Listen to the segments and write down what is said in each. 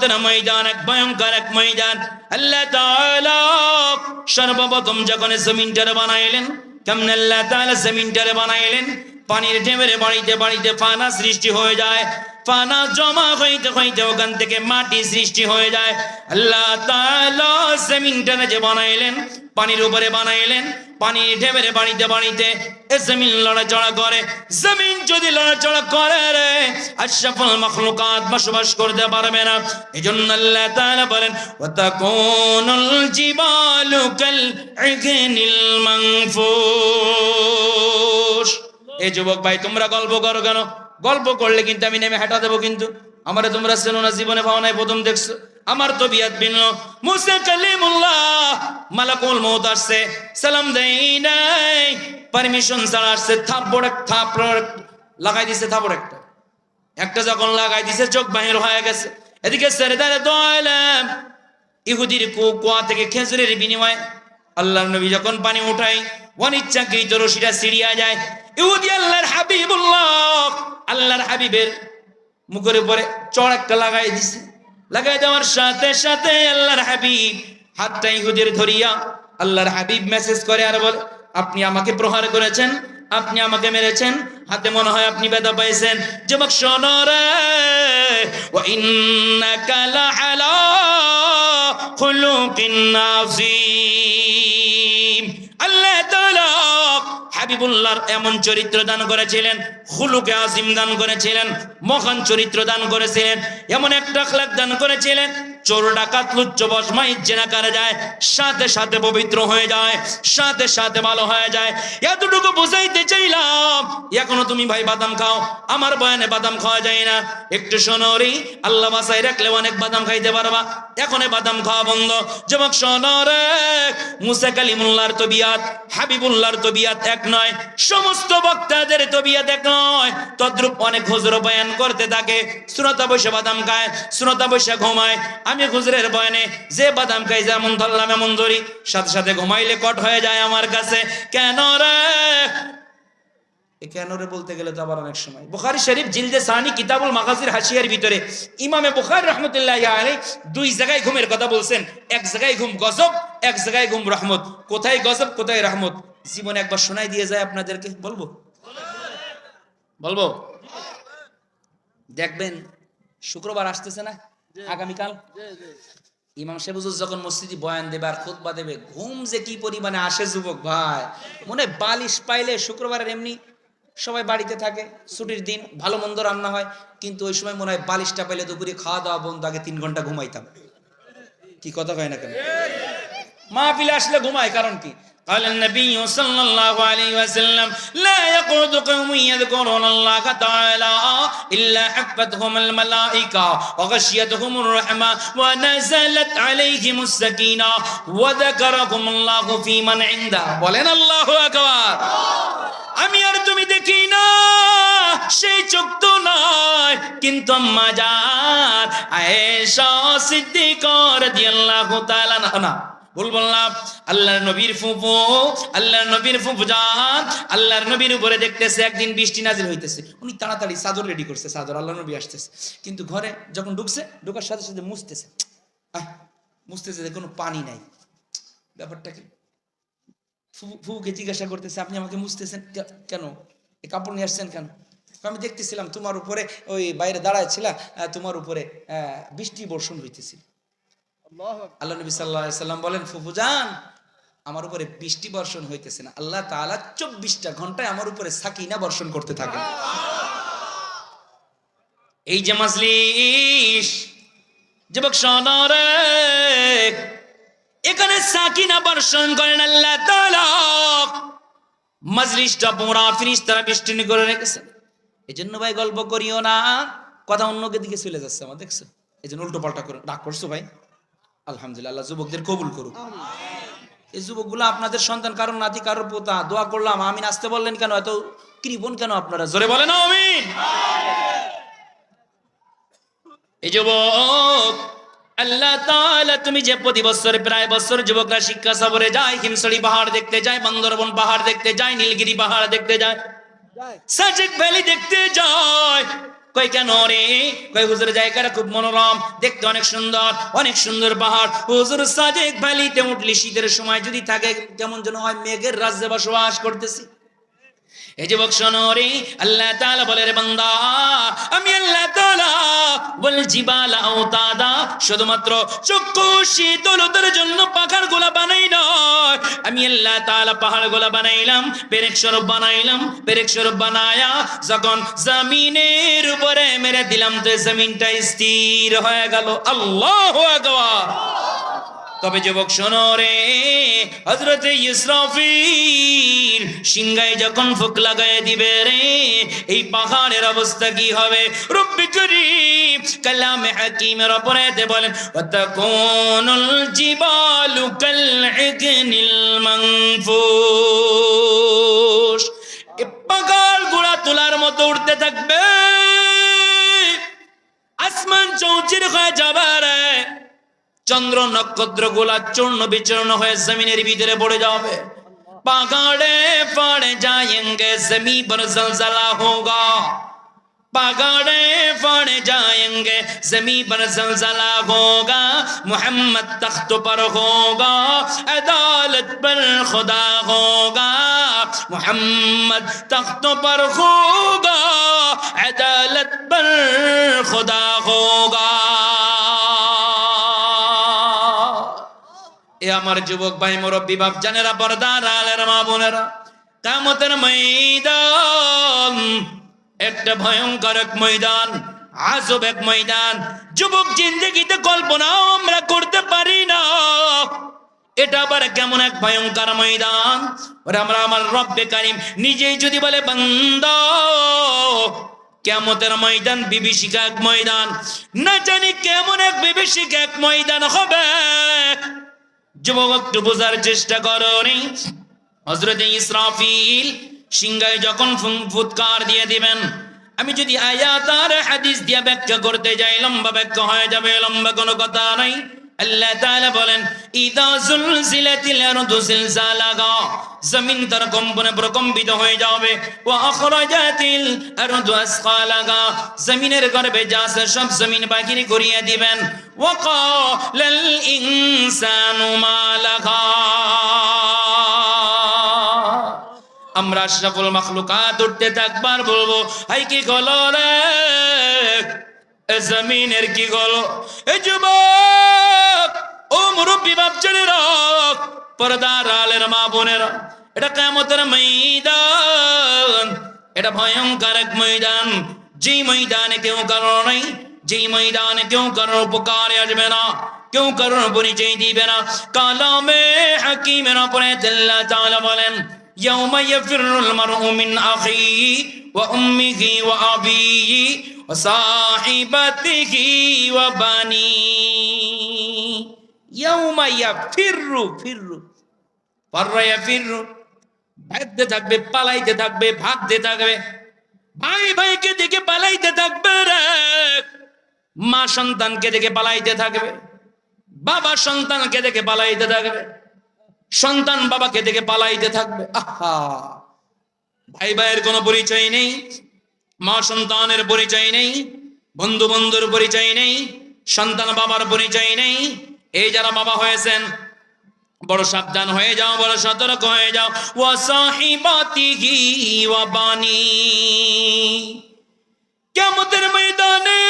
কেয়ামতের ময়দান, এক ভয়ঙ্কর এক ময়দান। আল্লাহ তাআলা সর্বপ্রথম যখন জমিনটারে বানাইলেন, কেমন আল্লাহ তাআলা জমিনটারে বানাইলেন? পানির ঢেমেরে বাড়িতে বাড়িতে ফানা সৃষ্টি হয়ে যায়। ফানা জমা হইতে হইতে ওখান থেকে মাটি সৃষ্টি হয়ে যায়। আল্লাহ তাআলা জমিনটারে যে বানাইলেন, পানির উপরে বানাইলেন পানির ঢেমেরে বাড়িতে বাড়িতে। এ জমিন লড়াচড়া করে। জমিন যদি লড়াচড়া করে রে, আশরাফুল মাখলুকাত বসবাস করতে পারবে না। এই এজন্য আল্লাহ তাআলা বলেন ওয়া তাকুনুল জিবালু কাল ইগনিল মানফুশ এই যুবক ভাই, তোমরা গল্প করো কেন? গল্প করলে কিন্তু আমি নেমে হাঁটা দেবো কিন্তু। আমারে তোমরা চেনো না, জীবনে পাও নাই, প্রথম দেখছ। আমার তো বিয়াত ভিন্ন মুসা কালিমুল্লাহ, মালাকুল মৌত আসছে। সালাম দেই নাই। পারমিশন ছাড়া আসছে। থাপ্পড় এক থাপ্পড় লাগাই দিছে থাপ্পড় একটা। একটা যখন লাগাই দিছে, চোখ বাহির হয়ে গেছে। এদিকে সেরেদারে দয়ালাম ইহুদির কুয়া থেকে খেজুরের বিনিময়ে আল্লাহর নবী যখন পানি উঠাই, অনিচ্ছাকৃত রশিটা সিরিয়া যায়। ইহুদি আল্লাহর হাবিবুল্লাহ, আল্লাহর হাবিবের মুখের উপরে চড় একটা লাগাই দিছে। লাগাই দেওয়ার সাথে সাথে, আল্লাহর হাবিব। হাতটা ইহুদির ধরিয়া আল্লাহর হাবিব মেসেজ করে আর বলে, আপনি আমাকে প্রহার করেছেন, আপনি আমাকে মেরেছেন, হাতে মনে হয় আপনি ব্যথা পাইছেন। যুবক নাযীম আল্লাহ হাবিবুল্লাহর এমন চরিত্র দান করেছিলেন হুলুকে আজিম দান করেছিলেন, মহান চরিত্র দান করেছিলেন, এমন একটা দান করেছিলেন চোর ডাকাত, লুচ্চ বসমাই জেনা করে যায়, সাথে সাথে পবিত্র হয়ে যায়, সাথে সাথে ভালো হয়ে যায়। এতটুকু বুঝাইতে চাইলাম, এখনও তুমি ভাই বাদাম খাও, আমার বয়ানে বাদাম খাওয়া যায় না। একটু শোনরি আল্লাহ বাসায় রাখলে অনেক বাদাম খাইতে পারবা। এখন বাদাম খাওয়া বন্ধ। যুবক শোনরে মুসা কালিমুল্লাহর তবিয়াত, হাবিবুল্লাহর তবিয়াত এক নয়, সমস্ত বক্তাদের তবিয়াত এক নয়। তদ্রুপ অনেক হুজুর বয়ান করতে থাকে, শ্রোতা বসে বাদাম খায়, শ্রোতা বসে ঘুমায়। আমি হুজুরের বয়ানে, যে বাদাম খাই যেমন ধরলাম ধরি। সাথে সাথে ঘুমাইলে কট হয়ে যায় আমার কাছে। কেন রে? কেন রে বলতে গেলে তো আবার অনেক সময়। বুখারী শরীফ জিলদে সানি কিতাবুল হাসিয়ার ভিতরে। ইমামে বুখারী রাহমাতুল্লাহি দুই জায়গায় ঘুমের কথা বলছেন। এক জায়গায় ঘুম গজব, এক জায়গায় ঘুম রহমত। কোথায় গজব, কোথায় রহমত? জীবনে একবার শোনাই দিয়ে যায় আপনাদেরকে। বলব? বলব? দেখবেন, শুক্রবার আসতেছে না? আগামীকাল? ইমাম সাহেব যখন মসজিদে বয়ান দেবে আর খুতবা দেবে ঘুম যে কি পরিমাণে আসে যুবক ভাই মনে বালিশ পাইলে শুক্রবারের এমনি সবাই বাড়িতে থাকে ছুটির দিন ভালো মন্দ রান্না হয় কিন্তু ওই সময় মনে হয় বালিশটা পাইলে দুপুরে খাওয়া দাওয়া বন্ধ আগে তিন ঘণ্টা ঘুমাইতাম। কি কথা কয় না কেন? মা পিলে আসলে ঘুমায় কারণ কি? قال النبي صلى الله عليه وسلم لا يقعد قوم يذكرون الله تعالى إلا حفتهم الملائكة وغشيتهم الرحمة ونزلت عليهم السكينة وذكرهم الله في من عنده বলেন الله أكبر আমি আর তুমি দেখি না সেই চোখ তো নয় কিন্তু আম্মা যান আয়েশা সিদ্দিকা রাদিয়াল্লাহু তাআলা না ভুল বললাম। আল্লাহর নবীর ফুফু আল্লাহর নবীর ফুফু যান আল্লাহর নবীর উপরে দেখতেছে একদিন বৃষ্টি নাজিল হইতেছে। উনি তাড়াতাড়ি চাদর রেডি করছে, চাদর, আল্লাহর নবী আসতেছে। কিন্তু ঘরে যখন ঢুকছে, ঢোকার সাথে সাথে মুছতেছে। মুছতেছে যে কোনো পানি নাই। ব্যাপারটা কি? ফু- ফুফুকে জিজ্ঞাসা করতেছে, আপনি আমাকে মুছতেছেন কেন? কাপড় নিয়ে আসছেন কেন? আমি দেখতেছিলাম তোমার উপরে, ওই বাইরে দাঁড়ায় ছিলা তোমার উপরে বৃষ্টি বর্ষণ হইতেছিল। আল্লাহ নবী সাল্লাম বলেন ফুফু যান আমার উপরে বৃষ্টি বর্ষণ হইতেছে না। আল্লাহ তাআলা চব্বিশটা ঘন্টায় আমার উপরে সাকিনা বর্ষণ করতে থাকে। এই যে মাজলিস যুবক শোনরে এখানে সাকিনা বর্ষণ করেন আল্লাহ তাআলা। মজলিসটা পুরা ফিরিস্তারা বৃষ্টিনি করে রেখেছে। এই জন্য ভাই গল্প করিও না। কথা অন্যকে দিকে চলে যাচ্ছে আমার দেখছ? এই জন্য উল্টো পাল্টা করে রাগ করছ ভাই। আলহামদুলিল্লাহ যুবকদের কবুল করুক। এই যুবকগুলো আপনাদের সন্তান কারোর নাতি কারোর পোতা দোয়া করলাম আমিন আসতে বললেন কেন? এত কৃপণ কেন আপনারা? জোরে বলেন আমিন। এই যুবক আল্লাহ তাআলা তুমি যে প্রতি বছর প্রায় বছর যুবকরা শিক্ষা সফরে যায় হিমসড়ি পাহাড় দেখতে যায় বান্দরবন পাহাড় দেখতে যায় নীলগিরি পাহাড় দেখতে যায় সাজেক ভ্যালি দেখতে যায়। কই কেন রে কই হুজুর জায়গাটা খুব মনোরম, দেখতে অনেক সুন্দর অনেক সুন্দর পাহাড়। হুজুর সাজেক ভ্যালিতে উঠলি শীতের সময় যদি থাকে কেমন যেন হয়, মেঘের রাজ্যে বসবাস করতেছি। এই যুবক শোনো আল্লাহ তাআলা বলে, রে বান্দা, আমি আল্লাহ তাআলা বল, জিবাল আওতাদা, শুধুমাত্র চক্ষু শীতলতার জন্য পাখার গোলা বানাই নয়। আমি আল্লাহ তাআলা পাহাড় গোলা বানাইলাম, পেরেক স্বরূপ বানাইলাম, পেরেক স্বরূপ বানায়া যখন জমিনের উপরে মেরে দিলাম, তো জমিনটা স্থির হয়ে গেল। আল্লাহু আকবার। তবে যুবক, শোনো রে। হজরতে ইসরাফিল সিংহায় যখন ফুক লাগায় দিবে রে, এই পাহাড়ের অবস্থা কি হবে? রব্বি করিম কালামে হাকিমের অপরাধে বলেন, ওয়াতাকুনুল জিবালু কাল ইগনিল মানফুস এ পাহাড় গুড়া তোলার মতো উঠতে থাকবে। আসমান চৌচির হয়ে যাবে রে। چندر نقدر گولا چورن بے چر ہوئے زمین بوڑھے جاؤ گے پاگاڑے پڑے جائیں گے زمین پر زلزلہ ہوگا پاگاڑے پڑے جائیں گے زمین پر زلزلہ ہوگا محمد تخت پر ہوگا عدالت پر خدا ہوگا محمد تخت پر ہوگا عدالت پر خدا ہوگا এ আমার যুবক ভাই, মুরব্বী বাপ জানেরা পর্দার আলের মা বোনেরা, কামতের ময়দান, একটা ভয়ঙ্কর এক ময়দান, আজব এক ময়দান। যুবক জিন্দগিতে কল্পনাও আমরা করতে পারি না। এটা আবার কেমন এক ভয়ঙ্কর ময়দান? ওরে আমরা আমার রব্বে কারিম নিজেই যদি বলে, বান্দা, কেমতের ময়দান বিভীষিকা এক ময়দান। না জানি কেমন এক বিভীষিকা এক ময়দান হবে। যুবক একটু বোঝার চেষ্টা করো হজরত ইসরাফিল সিংহায় যখন ফুৎকার দিয়ে দিবেন, আমি যদি আয়াত আর হাদিস দিয়ে ব্যাখ্যা করতে যাই, লম্বা ব্যাখ্যা হয়ে যাবে, লম্বা কোনো কথা নাই। আল্লাহ তাআলা বলেন, ইদা জুলজিলাতিল আরদু জিলজালাহা জমিন তার কম্পনে প্রকম্পিত হয়ে যাবে। ওয়া আখরাজাতিল আরদু আসকালাহা জমিনের গর্ভে যা আছে সব জমিন বাকির করিয়ে দিবেন। ওয়া ক্বালাল ইনসানু মা লাহা আমরা সকল মখলুকাত উঠতে থাকবার বলব, হাই কি গলো জমিনের কি গলো এ যুবক ও মুরব্বী বাপচনের পর্দার আলের মা বোনেরা এটা কেমতের ময়দান এটা ভয়ঙ্কর এক ময়দান যে ময়দানে কেউ কারণ নাই যেই ময়দানে কেউ কারোর উপকারে আসবে না কেউ কারোর পরিচয় দিবে না কালামে হাকিমের অপরে আল্লাহ তাআলা বলেন يوم يفر المرء من أخيه وأمه وأبيه وصاحبته وبنيه يوم يفر فر فر يفر ভাগতে থাকবে পালাইতে থাকবে ভাগতে থাকবে ভাই ভাইকে দেখে পালাইতে থাকবে রে মা সন্তানকে দেখে পালাইতে থাকবে বাবা সন্তানকে দেখে পালাইতে থাকবে সন্তান বাবাকে দেখে পালাইতে থাকবে আহা ভাই ভাইয়ের কোনো পরিচয় নেই, মা সন্তানের পরিচয় নেই, বন্ধু বন্ধুর পরিচয় নেই, সন্তান বাবার পরিচয় নেই। এই যারা বাবা হয়েছেন, বড় সাবধান হয়ে যাও, বড় সতর্ক হয়ে যাও। কিয়ামতের ময়দানে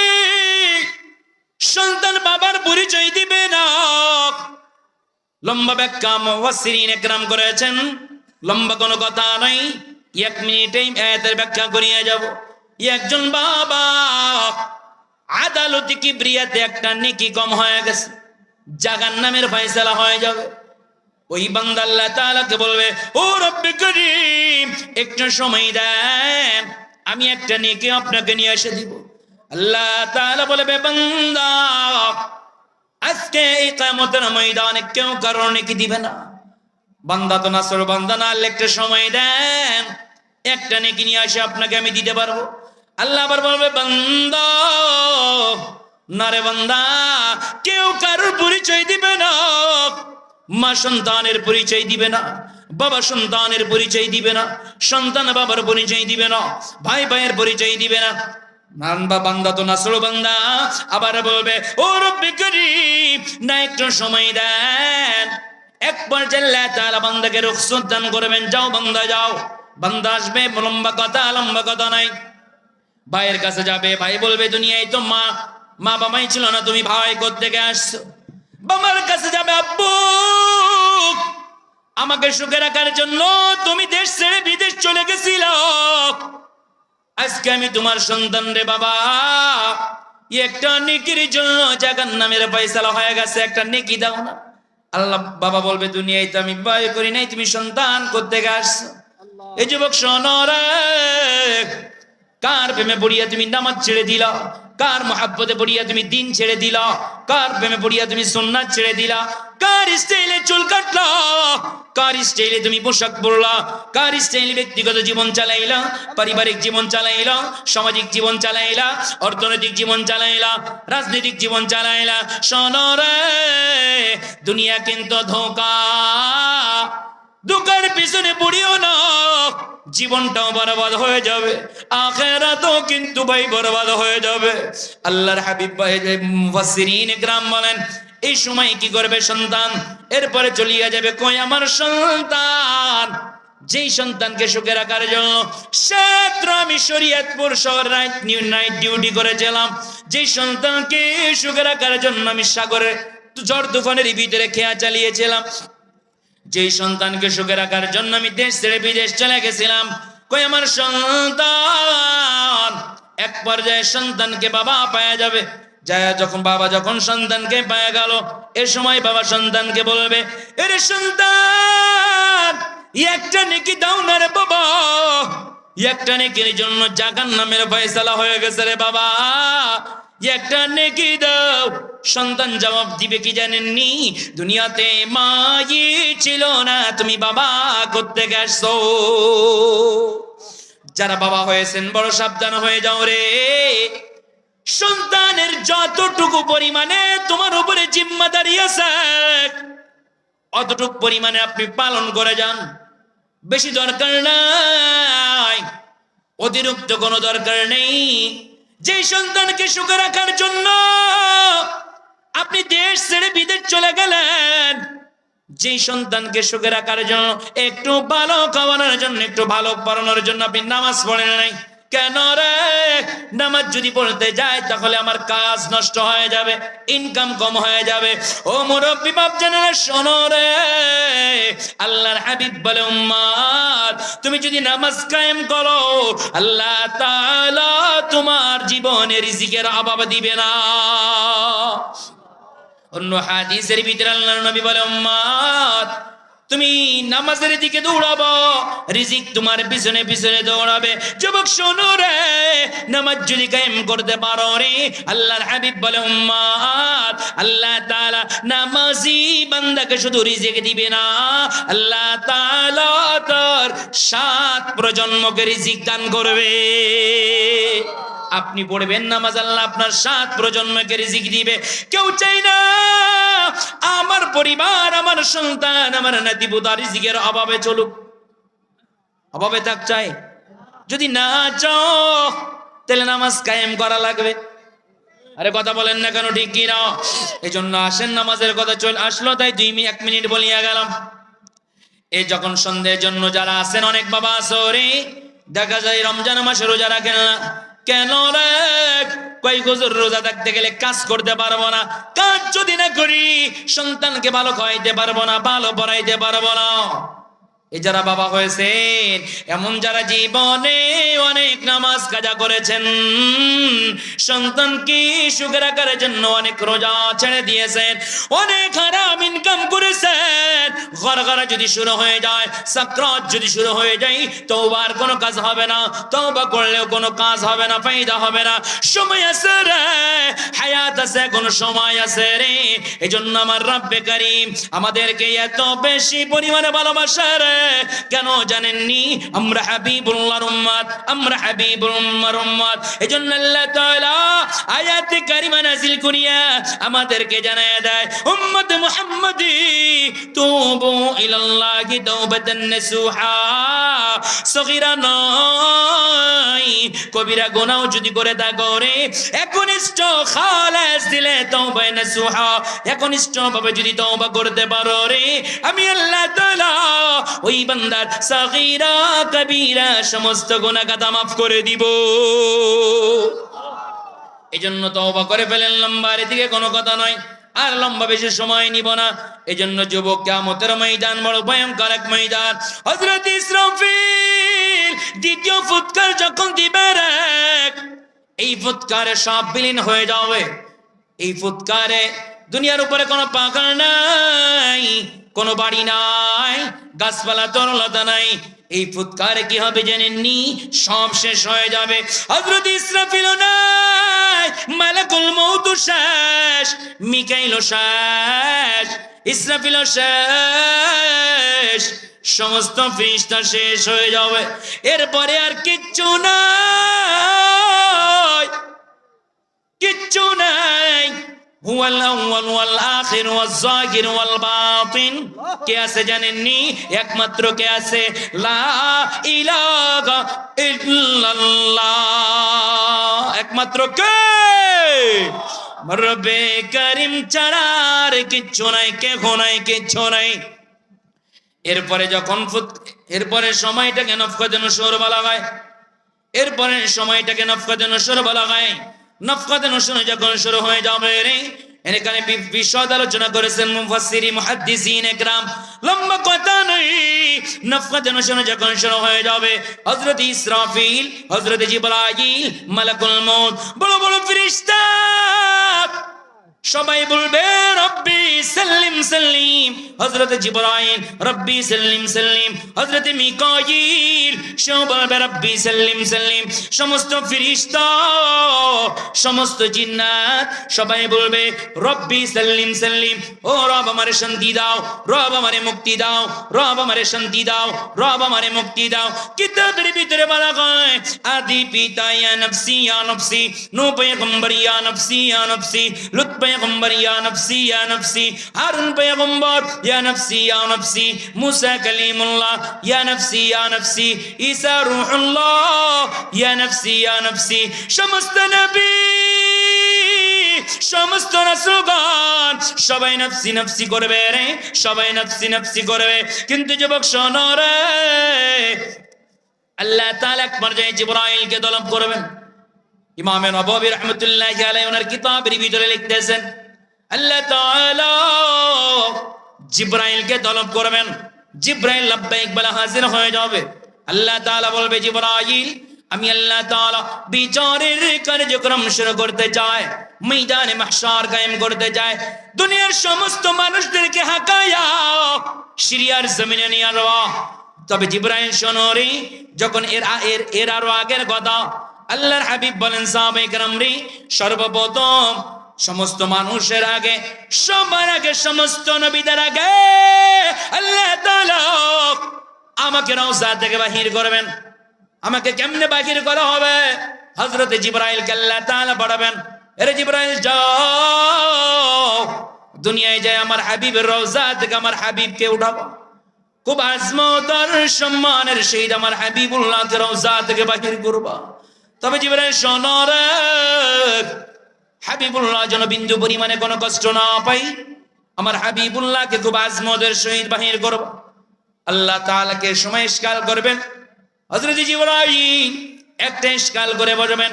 সন্তান বাবার পরিচয় দিবে না। লম্বা ব্যাখ্যা মুফাসসিরিন একরাম করেছেন, লম্বা কোনো কথা নাই। এক মিনিটেই আয়াতের ব্যাখ্যা করিয়ে যাব। একজন বাবা আদালতি কিবরিয়াতে একটা নেকি কম হয়ে গেছে। জাগান নামের ফয়সালা হয়ে যাবে। ওই বান্দা তাআলাকে বলবে, ও রব্বি করিম, একটু সময় দেন, আমি একটা নেকি আপনাকে নিয়ে এসে দিব। আল্লাহ তাআলা বলবে বান্দা, আজকে এই ময়দানে কেউ কারণ নেকি দিবে না। বান্দা তো নাসর, বান্দা না আল্লাহ একটা সময় দেন। একটা নেকি নিয়ে এসে আপনাকে আমি দিতে পারব। আল্লাহ আবার বলবে, বান্দা, না রে বান্দা, কেউ কারোর পরিচয় দিবে না। মা সন্তানের পরিচয় দিবে না, বাবা সন্তানের পরিচয় দিবে না, সন্তান বাবার পরিচয় দিবে না, ভাই ভাইয়ের পরিচয় দিবে না। নানবা বান্দা তো নাসর, বান্দা আবার বলবে, ও রব্বি করিম, না একটু সময় দেন। এক পর্যায়ে তাআলা বান্দাকে রুখসত দান করবেন, যাও বান্দা যাও। বান্দা আসবে, লম্বা কথা লম্বা কথা নাই। ভাইয়ের কাছে যাবে, ভাই বলবে, দুনিয়ায় তো মা মা বাবাই ছিল না, তুমি ভাই থেকে আসছো? বাবার কাছে যাবে, আব্বু, আমাকে সুখে রাখার জন্য তুমি দেশ ছেড়ে বিদেশ চলে গেছিল। আজকে আমি তোমার সন্তান রে বাবা। একটা নেকির জন্য জাগান নামের পয়সালা হয়ে গেছে, একটা নেকি দাও না। আল্লাহ বাবা বলবে দুনিয়ায় তো আমি ভয় করি নাই তুমি সন্তান করতে গাছ এই যুবক শোনরে কার প্রেমে পড়িয়া তুমি নামাজ ছেড়ে দিলা? কার মহাব্বতে পড়িয়া তুমি দিন ছেড়ে দিলা? কার প্রেমে পড়িয়া তুমি সুন্নাত ছেড়ে দিলা? কার স্টাইলে চুল কাটলা? কার স্টাইলে তুমি পোশাক পরলা? কার স্টাইলে ব্যক্তিগত জীবন চালাইলা? পারিবারিক জীবন চালাইলা? সামাজিক জীবন চালাইলা? অর্থনৈতিক জীবন চালাইলা? রাজনৈতিক জীবন চালাইলা? শোনরে দুনিয়া কিন্তু ধোকা। দোকান পিছনে পড়িও না। জীবনটাও বরবাদ হয়ে যাবে, আখেরাতও কিন্তু ভাই বরবাদ হয়ে যাবে। আল্লাহর হাবিব ভাই মুফাসসিরিন গ্রাম বলেন, এই সময় কি করবে সন্তান? এরপরে চলিয়া যাবে কই আমার সন্তান? যেই সন্তানকে সুখে রাখার জন্য ক্ষেত্র আমি শরীয়তপুর শহর নাইট নিউ নাইট ডিউটি করেছিলাম যেই সন্তানকে সুখে রাখার জন্য আমি সাগরে ঝড় তুফানের ভিতরে খেয়া চালিয়েছিলাম। যেই সন্তানকে সুখে রাখার জন্য আমি দেশ ছেড়ে বিদেশ চলে গেছিলাম, কই আমার সন্তান? এক পর্যায়ে সন্তানকে বাবা পাওয়া যাবে। যায় যখন বাবা যখন সন্তানকে পাওয়া গেল, এ সময় বাবা সন্তানকে বলবে, এরে সন্তান, একটা নাকি দাও না রে বাবা। একটা নেকির জন্য জাগান নামের ফয়সালা হয়ে গেছে রে বাবা। ই একটা নেকি দাও। সন্তান জবাব দিবে কি জানেননি? দুনিয়াতে মাই ছিল না, তুমি বাবা করতে গেছো। যারা বাবা হয়েছেন, বড় সাবধান হয়ে যাও রে। সন্তানের যতটুকু পরিমাণে তোমার উপরে জিম্মাদারি আছে অতটুকু পরিমাণে আপনি পালন করে যান। বেশি দরকার নাই। অতিরিক্ত কোনো দরকার নেই। যে সন্তানকে সুখে রাখার জন্য আপনি দেশ ছেড়ে বিদেশ চলে গেলেন যে সন্তানকে সুখে রাখার জন্য, একটু ভালো খাওয়ানোর জন্য, একটু ভালো পড়ানোর জন্য আপনি নামাজ পড়েন নাই। কেন রে? নামাজ যদি পড়তে যায়, তাহলে আমার কাজ নষ্ট হয়ে যাবে ইনকাম কম হয়ে যাবে। ও মুরব্বী বাপ জানেন শোনো রে। আল্লাহর হাবিব বলে উম্মার তুমি যদি নামাজ কায়েম করো, আল্লাহ তাআলা তোমার জীবনে রিজিকের অভাব দিবে না। অন্য হাদিসের ভিতরে আল্লাহর নবী বলে উম্মাত তুমি নামাজের দিকে দৌড়াবো, রিজিক তোমার পিছনে পিছনে দৌড়াবে। যুবক, শোনো রে, নামাজ যদি কায়েম করতে পারো রে, আল্লাহর হাবিব বলে উম্মাত আল্লাহ তাআলা নামাজি বান্দাকে শুধু রিজিক দিবে না। আল্লাহ তাআলা তার সাত প্রজন্মকে রিজিক দান করবে। আপনি পড়বেন নামাজ, আল্লাহ আপনার সাত প্রজন্মকে রিজিক দিবে। কেউ চাই না, আমার পরিবার, আমার সন্তান, আমার নাতিপুতা রিজিকের অভাবে চলুক। অভাবে থাক চাই যদি না চাও, তাহলে নামাজ কায়েম করা লাগবে। আরে কথা বলেন না কেন, ঠিক কি না এই জন্য আসেন, নামাজের কথা চল, আসলো, তাই দুই মিনিট এক মিনিট বলিয়া গেলাম। এই যখন সন্ধ্যের জন্য যারা আছেন, অনেক বাবা আসরে দেখা যায় রমজান মাসে রোজা রাখেন না। কেন রে? কয় গজর রোজা থাকতে গেলে কাজ করতে পারব না। কাজ যদি না করি, সন্তানকে ভালো খাওয়াইতে পারব না, ভালো পড়াইতে পারব না। এই যারা বাবা হয়েছেন, এমন যারা জীবনে অনেক নামাজ কাজা করেছেন সন্তানকে সুখে রাখার জন্য অনেক রোজা ছেড়ে দিয়েছেন, অনেক হারাম ইনকাম করেছেন। ঘরে যদি শুরু হয়ে যায়, সাকরাত যদি শুরু হয়ে যায়, তওবার কোনো কাজ হবে না, তওবা করলেও কোনো কাজ হবে না, ফায়দা হবে না। সময় আছে রে, হায়াত আছে, কোনো সময় আছে রে। এজন্য আমার রব্বে করিম আমাদেরকে এত বেশি পরিমাণে ভালোবাসা রে। কেন জানেননি? আমরা হাবিবুল্লাহর উম্মত, আমরা হাবিবুল্লাহর উম্মত। এজন্য আল্লাহ তাআলা আয়াত কারিমা নাযিল করিয়া আমাদেরকে জানায় দেয়, উম্মত মুহাম্মাদি, তুবু ইলাল্লাহি তাওবাতান নাসুহা সগীরা নয় কবিরা গোনাও যদি করে থাকো রে একনিষ্ঠ খালাস দিলে তওবা নসুহা একনিষ্ঠ ভাবে যদি তওবা করতে পারো রে, আমি আল্লাহ তাআলা ওই বান্দার সাগীরা, কবিরা সমস্ত গুনাহ কাদা মাফ করে দিব। এজন্য তওবা করে ফেলেন লম্বার এদিকে কোনো কথা নয়। আর লম্বা বেশি সময় নিব না। এই জন্য যুবক কেমতের ময়দান বড় ভয়ঙ্কর এক ময়দান। হজরত ইসরাফিল দ্বিতীয় ফুৎকার যখন দিবে এই ফুৎকারে সব বিলীন হয়ে যাবে। এই ফুৎকারে দুনিয়ার উপরে কোনো পাকা নাই। কোনো বাড়ি নাই, গাছপালা, তরলতা নাই। এই ফুৎকারে কি হবে জেনেননি? সব শেষ হয়ে যাবে। হযরত ইসরাফিল নাই, মালাকুল মউত শেষ, মিকাইল শেষ, ইসরাফিল শেষ। সমস্ত ফিরিস্তা শেষ হয়ে যাবে। এরপরে আর কিচ্ছু নাই কিচ্ছু নাই। আখির ওয়াল যাহির ওয়াল বাতিন। কে আছে জানেননি? একমাত্র কে আছে? লা ইলাহা ইল্লাল্লাহ। একমাত্র কে? রবে করিম ছাড়ার কিচ্ছু নাই কে নাই, কিচ্ছু নাই। এরপরে যখন এরপরে সময়টাকে নফকাতে নসর বলা হয়। এরপরে সময়টাকে নফকাতে নসর বলা হয়। নফকাতে অনুষ্ঠান যখন শুরু হয়ে যাবে রে এখানে বিশদ আলোচনা করেছেন মুফাসসিরি মুহাদ্দিসিন, একরাম। লম্বা কথা নেই নফকাতে নসর যখন শুরু হয়ে যাবে, হযরত ইসরাফিল, হযরত জিবরাইল, মালাকুল মউত, বড় বড় ফেরেশতা সবাই বলবে, রব্বি সাল্লিম সাল্লিম, হযরত জিবরাইল, রব্বি সাল্লিম সাল্লিম, হযরত মিকাইল। সেও বলবে, রব্বি সাল্লিম সাল্লিম, সমস্ত ফেরেশতা সমস্ত জিন্নাত। সবাই বলবে, রব্বি সাল্লিম সাল্লিম, ও রব আমারে শান্তি দাও, রব আমারে মুক্তি দাও, রব আমারে শান্তি দাও, রব আমারে মুক্তি দাও। কিতাবের ভিতরে বলা হয়, আদি পিতা ইয়া নফসি ইয়া নফসি নূ পয়গম্বর ইয়া নফসি ইয়া নফসি লুত পয়গম্বর ইয়া নফসি ইয়া নফসি হারুন পয়গম্বর ইয়া নফসি ইয়া নফসি মুসা কালিমুল্লাহ ইয়া নফসি ইয়া নফসি ঈসা রূহুল্লাহ ইয়া নফসি ইয়া নফসি সমস্ত নবী সমস্ত রাসূলগণ সবাই নফসি নফসি করবে রে সবাই নফসি নফসি করবে কিন্তু যুবক শোনো রে আল্লাহ তাআলা এক পর্যায়ে জিবরাইলকে তলব করবেন ইমামে নববী রহমতুল্লাহি আলাইহি ওনার কিতাবের ভিতরে লিখতেছেন, আল্লাহ তাআলা জিবরাইলকে তলব করবেন। জিবরাইল লাব্বাইক বলে হাজির হয়ে যাবে। আল্লাহ তাআলা বলবে, জিবরাইল, আমি আল্লাহ তাআলা বিচারের কার্যক্রম শুরু করতে চাই, ময়দানে মাহশার কায়েম করতে চাই। দুনিয়ার সমস্ত মানুষদেরকে হাকায়া সিরিয়ার জমিনে নিয়ে আসবা তবে জিব্রাইল শোনরি যখন এর এর এর আরও আগের কথা আল্লাহর হাবিব বলেন সাহাবে রে, সর্বপ্রথম সমস্ত মানুষের আগে, সবার আগে, সমস্ত নবীদের আগে আল্লাহ আমাকে রওজা থেকে বাহির করবেন। আমাকে কেমনে বাহির করা হবে? হযরত জিব্রাইল আল্লাহ তাআলা পড়াবেন। এরে জিব্রাইল, যাও। দুনিয়ায় যায় আমার হাবিবের রওজা থেকে আমার হাবিবকে উঠাবো। খুব আজমত আর সম্মানের শহীদ আমার হাবিবুল্লাহকে রওজা থেকে বাহির করবা। তবে জীবনের সোনর হাবিবুল্লাহ যেন বিন্দু পরিমাণে কোনো কষ্ট না পাই, আমার হাবিবুল্লাহকে খুব আজমতের শহীদ বাহির করব। আল্লাহ তাআলাকে সময় ইস্কাল করবেন। হযরত জিবরাইল একটা ইস্কাল করে বসবেন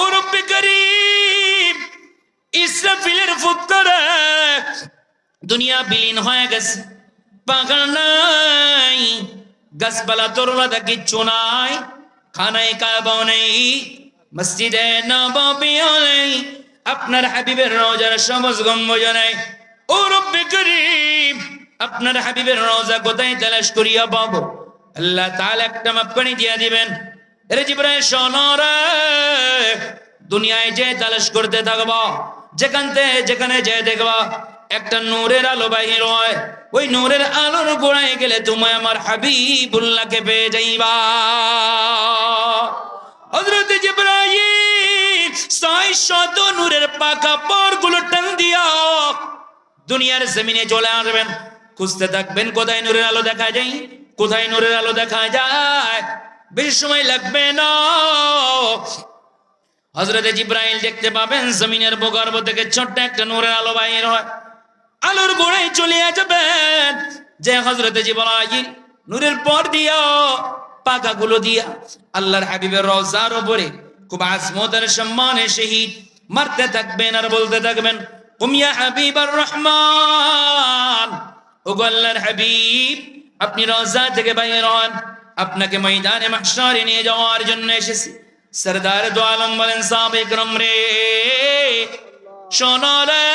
ও রব্বে করিম, ইসরাফিলের ফুৎকারে দুনিয়া বিলীন হয়ে গেছে, পাগল নাই, গাছপালা তরুলতা কিচ্ছু নাই খানায় কাবাও নেই, মসজিদে নবাবিও নেই, আপনার হাবিবের রোজার সবজ গম্বজ নেই। ও রব্বে করিম, আপনার হাবিবের রোজা কোথায় তালাশ করিয়া পাবো? আল্লাহ তাআলা একটা মাপকানি দিয়া দিবেন। এর জিব্রাইল শোনরে দুনিয়ায় যে তালাশ করতে থাকবা, যেখান থেকে যেখানে যে দেখবা একটা নূরের আলো বাহির হয়। ওই নূরের আলোর গোড়ায় গেলে তুমি আমার হাবিবুল্লাহকে পেয়ে যাইবা। পাকা পরগুলো টান দুনিয়ার চলে খুঁজতে আলো দেখা যায়? কোথায় নূরের আলো দেখা যায়? সময় লাগবে না। হজরতে দেখতে পাবেন, জমিনের ভূগর্ভ থেকে ছোট্ট একটা নূরের আলো বাইর হয়। আলোর গোড়ায় চলে যাবেন যে হজরতে জিব্রাইল নূরের পর দিয়া পাকাগুলো দিয়া আল্লাহর হাবিবের রওজার উপরে খুব আজমতের সম্মানে শহীদ মারতে থাকবেন আর বলতে থাকবেন কুমিয়া হাবিব আর রহমান ও আল্লাহর হাবিব আপনি রওজা থেকে বাইর হন আপনাকে ময়দানে মাহশারে নিয়ে যাওয়ার জন্য এসেছি সরদার দো আলম বলেন সাহাবে کرام রে শোনো রে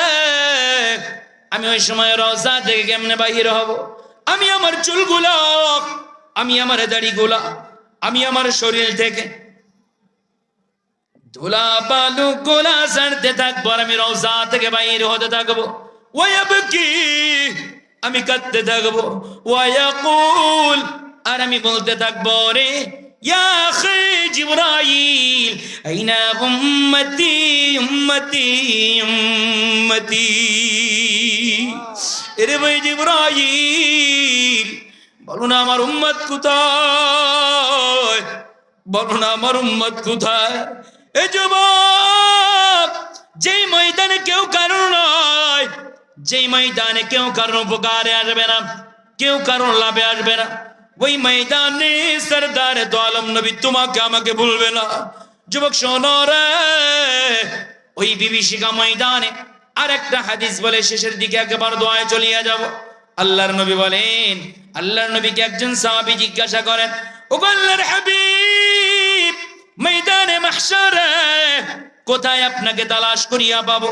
আমি ওই সময় রওজা থেকে কেমনে বাহির হব? আমি আমার চুলগুলো, আমি আমার দাড়িগুলা, আমি আমার শরীর থেকে ধুলা বালু গোলা সারতে থাকব আমি রওজা থেকে বাইরে হতে থাকব। ওয়াবকি, আমি কাঁদতে থাকব। ওয়াকুল আর আমি বলতে থাকব রে উম্মতি উম্মতি উম্মতি। এরে ভাই জিবরাইল, বলো না আমার উম্মত কোথায়? বলো না আমার উম্মত কোথায়? এ যুবক, যেই ময়দানে কেউ কারণ নয় যেই ময়দানে কেউ কারণ উপকারে আসবে না, কেউ কারণ লাভে আসবে না, ওই ময়দানে সরদার তো আলম নবী তোমাকে আমাকে ভুলবে না। যুবক শোনো রে, ওই বিভীষিকা ময়দানে আর একটা হাদিস বলে শেষের দিকে একবার দোয়ায় চলিয়া যাব। আল্লাহর নবী বলেন, আল্লাহর নবীকে একজন সাহাবি জিজ্ঞাসা করেন ও আল্লাহর হাবিব, ময়দানে মাহশারে, কোথায় আপনাকে তালাশ করিয়া পাব?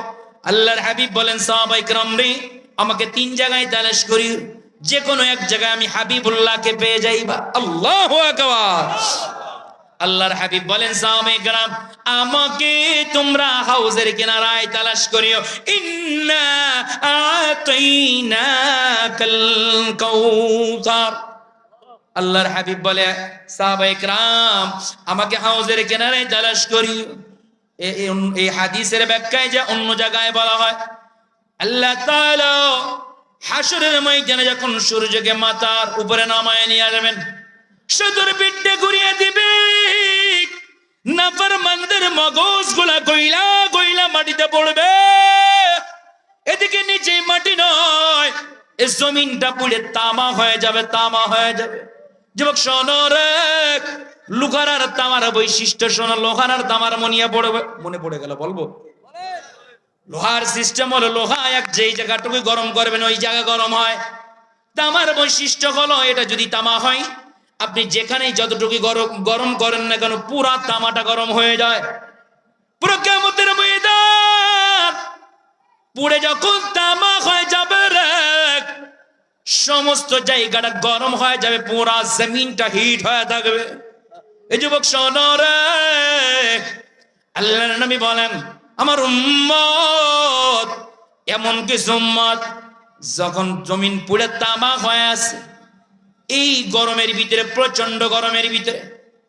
আল্লাহর হাবিব বলেন, সাহাবাই রে, আমাকে তিন জায়গায় তালাশ করি যে কোনো এক জায়গায় আমি হাবিবুল্লাহকে পেয়ে যাইবা। আল্লাহু আকবার! আল্লাহর হাবিব বলেন সাহাবে গ্রাম আমাকে তোমরা হাউজের কিনারায় তালাশ করিও ইন্না আতাইনাকাল কাউসার আল্লাহর হাবিব বলে সাহাবায়ে کرام আমাকে হাউজের কিনারায় তালাশ করিও এ- এ- এই হাদিসের ব্যাখ্যায় যে অন্য জায়গায় বলা হয় আল্লাহ তাআলা হাসরের ময়দানে যখন সূর্যকে মাথার উপরে নামায় নিয়ে আসবেন সদর পিঠে ঘুরিয়ে দিবে। নাফার মানদের মগজগুলা গইলা গইলা মাটিতে পড়বে। এদিকে নিচে মাটি নয়, এ জমিনটা পুড়ে তামা হয়ে যাবে, তামা হয়ে যাবে। যুবক শোনো রে লুকার আর তামার বৈশিষ্ট্য শোনো, লোহার আর তামার মনিয়া পড়বে। মনে পড়ে গেল, বলব? লোহার সিস্টেম হলো লোহা, এক যেই জায়গাটুকু গরম করবেন, ওই জায়গা গরম হয়। তামার বৈশিষ্ট্য হলো, এটা যদি তামা হয় আপনি যেখানেই যতটুকু গরম গরম করেন না কেন, পুরা তামাটা গরম হয়ে যায়। পুরো কেমতের ময়দান পুড়ে যখন তামা হয়ে যাবে রে, সমস্ত জায়গাটা গরম হয়ে যাবে, পুরা জমিনটা হিট হয়ে থাকবে। এই যুবক শোনো রে, আল্লাহর নবী বলেন, আমার উম্মত, এমন কিছু উম্মত, যখন জমিন পুড়ে তামা হয়ে আছে এই গরমের ভিতরে প্রচণ্ড গরমের ভিতরে।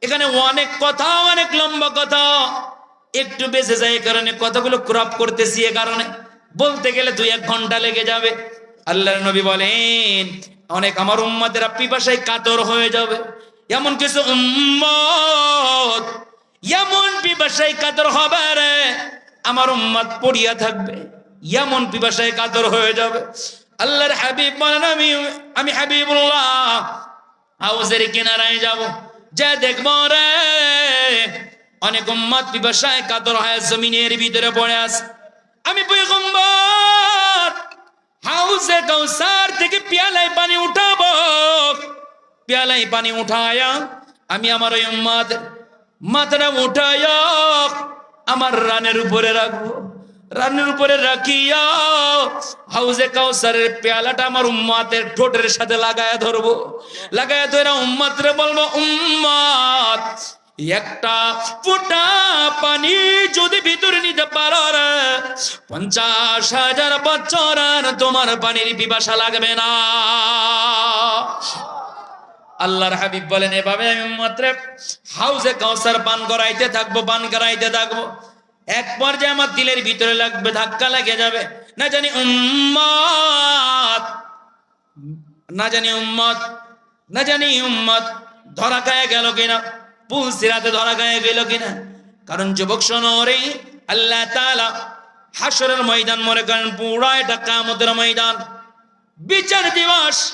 এখানে অনেক কথা, অনেক লম্বা কথা। একটু বেঁচে যায় এই কারণে কথাগুলো ক্রপ করতেছি এ কারণে। বলতে গেলে দুই এক ঘণ্টা লেগে যাবে। আল্লাহর নবী বলেন, অনেক আমার উম্মাদের পিপাসায় কাতর হয়ে যাবে। এমন কিছু উম্মত, এমন পিপাসায় কাতর হবে রে। আমার উম্মত পড়িয়া থাকবে, এমন পিপাসায় কাতর হয়ে যাবে। আল্লাহর হাবিব বলেন, আমি আমি হাবিবুল্লাহ। হাউসের কিনারায় যাব। যা দেখব রে, অনেক উম্মত পিপাসায় কাতর হয় জমিনের ভিতরে পড়ে আছে। আমি পয়গম্বর হাউসে কাউসার থেকে পেয়ালায় পানি উঠাবো। পেয়ালায় পানি উঠায়া আমি আমার ওই উম্মত মাথাটা উঠায়া আমার রানের উপরে রাখব। রানের উপরে রাখিয়া হাউজে কাউসারের পেয়ালাটা আমার উম্মাতের ঠোঁটের সাথে লাগায়া ধরবো। লাগায়া ধরে উম্মাতরে বলব উম্মাত একটা ফোঁটা পানি যদি ভিতরে নিতে পারো পঞ্চাশ হাজার বছর আর তোমার পানির পিপাসা লাগবে না। আল্লাহর হাবিব বলেন, এভাবে আমি মাত্র হাউসে কাউসার পান করাইতে থাকব, পান করাইতে থাকব। এক পর্যায়ে আমার দিলের ভিতরে লাগবে, ধাক্কা লেগে যাবে। না জানি উম্মত না জানি উম্মত না জানি উম্মত ধরা খায় গেল কিনা? পুল সিরাতে ধরা গায়ে গেল কিনা? কারণ যুবক শোনরে আল্লাহ তাআলা হাসরের ময়দান মনে করেন পুরো এটা কামতের ময়দান। বিচার দিবস